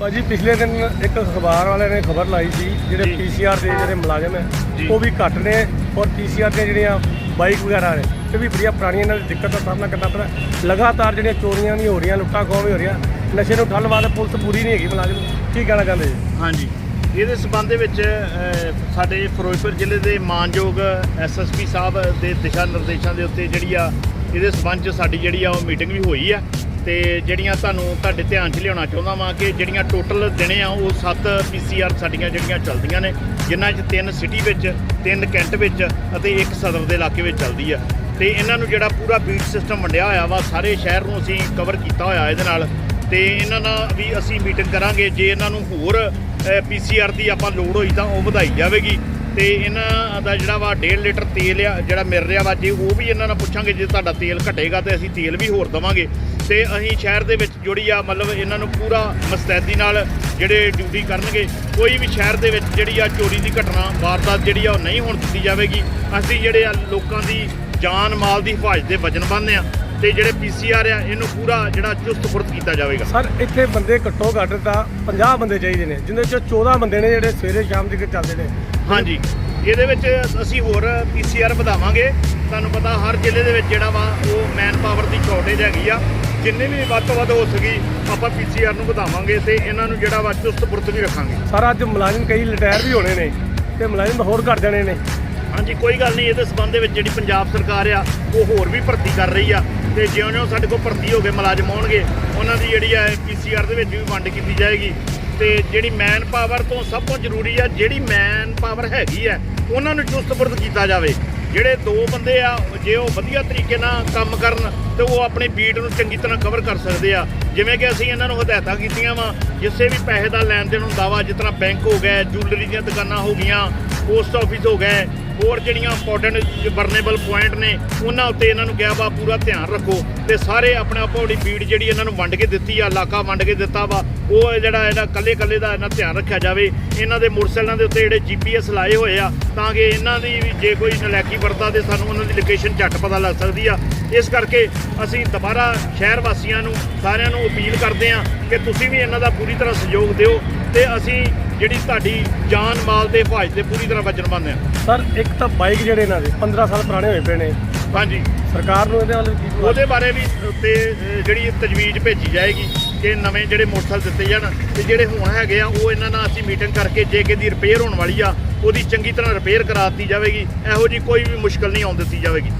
ਭਾਜੀ ਪਿਛਲੇ ਦਿਨ ਇੱਕ ਅਖਬਾਰ ਵਾਲਿਆਂ ਨੇ ਖਬਰ ਲਾਈ ਸੀ ਜਿਹੜੇ। ਪੀਸੀਆਰ ਦੇ ਜਿਹੜੇ ਮੁਲਾਜ਼ਮ ਹੈ। ਉਹ ਵੀ ਘੱਟ ਨੇ ਔਰ ਪੀਸੀਆਰ ਦੀਆਂ ਜਿਹੜੀਆਂ ਬਾਈਕ ਵਗੈਰਾ ਨੇ ਇਹ ਵੀ ਬੜੀਆਂ ਪੁਰਾਣੀਆਂ ਦੀ ਦਿੱਕਤ ਦਾ ਸਾਹਮਣਾ ਕਰਨਾ ਪੈਂਦਾ ਲਗਾਤਾਰ ਜਿਹੜੀਆਂ ਚੋਰੀਆਂ ਵੀ ਹੋ ਰਹੀਆਂ ਲੁੱਟਾਂ ਖੋਹ ਵੀ ਹੋ ਰਹੀਆਂ ਨਸ਼ੇ ਨੂੰ ਠੱਲ ਵਾਸਤੇ ਪੁਲਿਸ ਪੂਰੀ ਨਹੀਂ ਹੈਗੀ ਮੁਲਾਜ਼ਮ ਕੀ ਕਹਿਣਾ ਚਾਹੁੰਦੇ ਜੀ ਹਾਂਜੀ ਇਹਦੇ ਸਬੰਧ ਦੇ ਵਿੱਚ ਸਾਡੇ ਫਿਰੋਜ਼ਪੁਰ ਜ਼ਿਲ੍ਹੇ ਦੇ ਮਾਨਯੋਗ ਐਸਐਸਪੀ ਸਾਹਿਬ ਦੇ ਦਿਸ਼ਾ ਨਿਰਦੇਸ਼ਾਂ ਦੇ ਉੱਤੇ ਜਿਹੜੀ ਆ ਇਹਦੇ ਸਬੰਧ 'ਚ ਸਾਡੀ ਜਿਹੜੀ ਆ ਉਹ ਮੀਟਿੰਗ ਵੀ ਹੋਈ ਆ ਤੇ ਜਿਹੜੀਆਂ ਤੁਹਾਨੂੰ ਤੁਹਾਡੇ ਧਿਆਨ 'ਚ ਲਿਆਉਣਾ ਚਾਹੁੰਦਾ ਵਾਂ ਕਿ ਜਿਹੜੀਆਂ ਟੋਟਲ ਦਿਨੇ ਆ ਉਹ 7 ਪੀਸੀਆਰ ਸਾਡੀਆਂ ਜਿਹੜੀਆਂ ਚੱਲਦੀਆਂ ਨੇ, ਜਿਨ੍ਹਾਂ 'ਚ ਤਿੰਨ ਸਿਟੀ ਵਿੱਚ, ਤਿੰਨ ਕੈਂਟ ਵਿੱਚ ਅਤੇ ਇੱਕ ਸਦਰ ਦੇ ਇਲਾਕੇ ਵਿੱਚ ਚੱਲਦੀ ਆ। ਤੇ ਇਹਨਾਂ ਨੂੰ ਜਿਹੜਾ ਪੂਰਾ ਬੀਟ ਸਿਸਟਮ ਵੰਡਿਆ ਹੋਇਆ ਵਾ, ਸਾਰੇ ਸ਼ਹਿਰ ਨੂੰ ਅਸੀਂ ਕਵਰ ਕੀਤਾ ਹੋਇਆ ਇਹਦੇ ਨਾਲ। ਤੇ ਇਹਨਾਂ ਨਾਲ ਵੀ ਅਸੀਂ ਮੀਟਿੰਗ ਕਰਾਂਗੇ। ਜੇ ਇਹਨਾਂ ਨੂੰ ਹੋਰ ਪੀਸੀਆਰ ਦੀ ਆਪਾਂ ਲੋੜ ਹੋਈ ਤਾਂ ਉਹ ਵਧਾਈ ਜਾਵੇਗੀ। ਤੇ ਇਹਨਾਂ ਦਾ ਜਿਹੜਾ ਵਾ 1.5 ਲੀਟਰ ਤੇਲ ਆ ਜਿਹੜਾ ਮਿਲ ਰਿਹਾ ਵਾ, ਜੇ ਉਹ ਵੀ ਇਹਨਾਂ ਨਾਲ ਪੁੱਛਾਂਗੇ, ਜੇ ਤੁਹਾਡਾ ਤੇਲ ਘਟੇਗਾ ਤੇ ਅਸੀਂ ਤੇਲ ਵੀ ਹੋਰ ਦਵਾਂਗੇ। ਤੇ ਅਸੀਂ ਸ਼ਹਿਰ ਦੇ ਵਿੱਚ ਜਿਹੜੀ ਆ ਮਤਲਬ ਇਹਨਾਂ ਨੂੰ ਪੂਰਾ ਮਸਤੈਦੀ ਨਾਲ ਜਿਹੜੇ ਡਿਊਟੀ ਕਰਨਗੇ ਕੋਈ ਵੀ ਸ਼ਹਿਰ ਦੇ ਵਿੱਚ ਜਿਹੜੀ ਆ ਚੋਰੀ ਦੀ ਘਟਨਾ ਵਾਰਦਾਤ ਜਿਹੜੀ ਆ ਉਹ ਨਹੀਂ ਹੋਣ ਦਿੱਤੀ ਜਾਵੇਗੀ। ਅਸੀਂ ਜਿਹੜੇ ਆ ਲੋਕਾਂ ਦੀ ਜਾਨ ਮਾਲ ਦੀ ਹਿਫਾਜ਼ਤ ਦੇ ਵਚਨ ਬੰਨ੍ਹਦੇ ਆ ਤੇ ਜਿਹੜੇ ਪੀਸੀਆਰ ਆ ਇਹਨੂੰ ਪੂਰਾ ਜਿਹੜਾ ਚੁਸਤ ਫੁਰਤ ਕੀਤਾ ਜਾਵੇਗਾ। ਸਰ ਇੱਥੇ ਬੰਦੇ ਘੱਟੋ ਘੱਟ ਤਾਂ 50 ਬੰਦੇ ਚਾਹੀਦੇ ਨੇ ਜਿਨ੍ਹਾਂ ਚੋਂ 14 ਬੰਦੇ ਨੇ ਜਿਹੜੇ ਸਵੇਰੇ ਸ਼ਾਮ ਤੱਕ ਚੱਲਦੇ ਨੇ। ਹਾਂਜੀ। ਇਹਦੇ ਵਿੱਚ ਅਸੀਂ ਹੋਰ ਪੀਸੀਆਰ ਵਧਾਵਾਂਗੇ। ਤੁਹਾਨੂੰ ਪਤਾ ਹਰ ਜ਼ਿਲ੍ਹੇ ਦੇ ਵਿੱਚ ਜਿਹੜਾ ਵਾ ਉਹ ਮੈਨ ਪਾਵਰ ਦੀ ਸ਼ਾਰਟੇਜ ਹੈਗੀ ਆ। ਜਿੰਨੇ ਵੀ ਵੱਧ ਤੋਂ ਵੱਧ ਹੋ ਸਕੀ ਆਪਾਂ ਪੀਸੀਆਰ ਨੂੰ ਵਧਾਵਾਂਗੇ ਤੇ ਇਹਨਾਂ ਨੂੰ ਜਿਹੜਾ ਵਾ ਚੁਸਤ ਫੁਰਤ ਵੀ ਰੱਖਾਂਗੇ। ਸਰ ਅੱਜ ਮੁਲਾਜ਼ਮ ਕਈ ਰਿਟਾਇਰ ਵੀ ਹੋਣੇ ਨੇ ਤੇ ਮੁਲਾਜ਼ਮ ਹੋਰ ਘੱਟ ਜਾਣੇ ਨੇ। ਹਾਂਜੀ ਕੋਈ ਗੱਲ ਨਹੀਂ ਇਹਦੇ ਸਬੰਧ ਦੇ ਵਿੱਚ ਜਿਹੜੀ ਪੰਜਾਬ ਸਰਕਾਰ ਆ ਉਹ ਹੋਰ ਵੀ ਭਰਤੀ ਕਰ ਰਹੀ ਆ। ਤੇ ਜਿਉਂ-ਜਿਉਂ ਸਾਡੇ ਕੋਲ ਭਰਤੀ ਹੋ ਕੇ ਮੁਲਾਜ਼ਮ ਆਉਣਗੇ ਉਹਨਾਂ ਦੀ ਜਿਹੜੀ ਆ ਪੀਸੀਆਰ ਦੇ ਵਿੱਚ ਵੀ ਵੰਡ ਕੀਤੀ ਜਾਏਗੀ। ਤੇ ਜਿਹੜੀ ਮੈਨ ਪਾਵਰ ਤੋਂ ਸਭ ਤੋਂ ਜ਼ਰੂਰੀ ਆ ਜਿਹੜੀ ਮੈਨ ਪਾਵਰ ਹੈਗੀ ਆ ਉਹਨਾਂ ਨੂੰ ਚੁਸਤ ਫੁਰਤ ਕੀਤਾ ਜਾਵੇ। ਜਿਹੜੇ ਦੋ ਬੰਦੇ ਆ, ਜੇ ਉਹ ਵਧੀਆ ਤਰੀਕੇ ਨਾਲ ਕੰਮ ਕਰਨ ਤੇ ਉਹ ਆਪਣੀ ਬੀਟ ਨੂੰ ਚੰਗੀ ਤਰ੍ਹਾਂ ਕਵਰ ਕਰ ਸਕਦੇ ਆ। ਜਿਵੇਂ ਕਿ ਅਸੀਂ ਇਹਨਾਂ ਨੂੰ ਹਦਾਇਤਾਂ ਕੀਤੀਆਂ ਵਾ, ਜਿਸੇ ਵੀ ਪੈਸੇ ਦਾ ਲੈਣ ਦੇਣ ਹੁੰਦਾ ਵਾ ਜਿਸ ਤਰ੍ਹਾਂ ਬੈਂਕ ਹੋ ਗਏ ਜੁਐਲਰੀ ਦੀਆਂ ਦੁਕਾਨਾਂ ਹੋ ਗਈਆਂ ਪੋਸਟ ਆਫਿਸ ਹੋ ਗਏ ਹੋਰ ਜਿਹੜੀਆਂ ਇੰਪੋਰਟੈਂਟ ਬਰਨੇਬਲ ਪੁਆਇੰਟ ਨੇ, ਉਹਨਾਂ ਉੱਤੇ ਇਹਨਾਂ ਨੂੰ ਕਿਹਾ ਵਾ, ਪੂਰਾ ਧਿਆਨ ਰੱਖੋ। ਤੇ ਸਾਰੇ ਆਪਣੇ ਆਪੋ ਆਪਣੀ ਬੀੜ ਜਿਹੜੀ ਇਹਨਾਂ ਨੂੰ ਵੰਡ ਕੇ ਦਿੱਤੀ ਆ, ਇਲਾਕਾ ਵੰਡ ਕੇ ਦਿੱਤਾ ਵਾ, ਉਹ ਜਿਹੜਾ ਇਹਦਾ ਕੱਲੇ ਕੱਲੇ ਦਾ ਇਹਨਾਂ ਧਿਆਨ ਰੱਖਿਆ ਜਾਵੇ। ਇਹਨਾਂ ਦੇ ਮੋਟਰਸਾਈਕਲਾਂ ਦੇ ਉੱਤੇ ਜਿਹੜੇ ਜੀਪੀਐਸ ਲਾਏ ਹੋਏ ਆ, ਤਾਂ ਕਿ ਇਹਨਾਂ ਦੀ ਜੇ ਕੋਈ ਨਲੈਕੀ ਵਰਤਾ ਤੇ ਸਾਨੂੰ ਉਹਨਾਂ ਦੀ ਲੋਕੇਸ਼ਨ ਝੱਟ ਪਤਾ ਲੱਗ ਸਕਦੀ ਆ। ਇਸ ਕਰਕੇ ਅਸੀਂ ਦੁਬਾਰਾ ਸ਼ਹਿਰ ਵਾਸੀਆਂ ਨੂੰ ਸਾਰਿਆਂ ਨੂੰ ਅਪੀਲ ਕਰਦੇ ਆ ਕਿ ਤੁਸੀਂ ਵੀ ਇਹਨਾਂ ਦਾ ਪੂਰੀ ਤਰ੍ਹਾਂ ਸਹਿਯੋਗ ਦਿਓ ਤੇ ਅਸੀਂ ਜਿਹੜੀ ਤੁਹਾਡੀ ਜਾਨ ਮਾਲ ਦੇ ਹਿਫਾਜ਼ਤ ਦੇ ਪੂਰੀ ਤਰ੍ਹਾਂ ਵਚਨਬੱਧ ਆ। ਸਰ ਇੱਕ ਤਾਂ ਬਾਈਕ ਜਿਹੜੇ ਇਹਨਾਂ ਦੇ 15 ਸਾਲ ਪੁਰਾਣੇ ਹੋਏ ਪਏ ਨੇ। ਹਾਂਜੀ। ਸਰਕਾਰ ਨੂੰ ਇਹਦੇ ਵੱਲ ਕੀ ਉਹਦੇ ਬਾਰੇ ਵੀ ਅਹ, ਜਿਹੜੀ ਤਜਵੀਜ਼ ਭੇਜੀ ਜਾਏਗੀ ਕਿ ਨਵੇਂ ਜਿਹੜੇ ਮੋਟਰਸਾਈਕਲ ਦਿੱਤੇ ਜਾਣ ਤੇ ਜਿਹੜੇ ਹੁਣ ਹੈਗੇ ਆ ਉਹ ਇਹਨਾਂ ਨਾਲ ਅਸੀਂ ਮੀਟਿੰਗ ਕਰਕੇ ਜੇ ਕਿ ਦੀ ਰਿਪੇਅਰ ਹੋਣ ਵਾਲੀ ਆ ਉਹਦੀ ਚੰਗੀ ਤਰ੍ਹਾਂ ਰਿਪੇਅਰ ਕਰਾ ਦਿੱਤੀ ਜਾਵੇਗੀ। ਇਹੋ ਜੀ ਕੋਈ ਵੀ ਮੁਸ਼ਕਲ ਨਹੀਂ ਆਉਣ ਦਿੱਤੀ ਜਾਵੇਗੀ।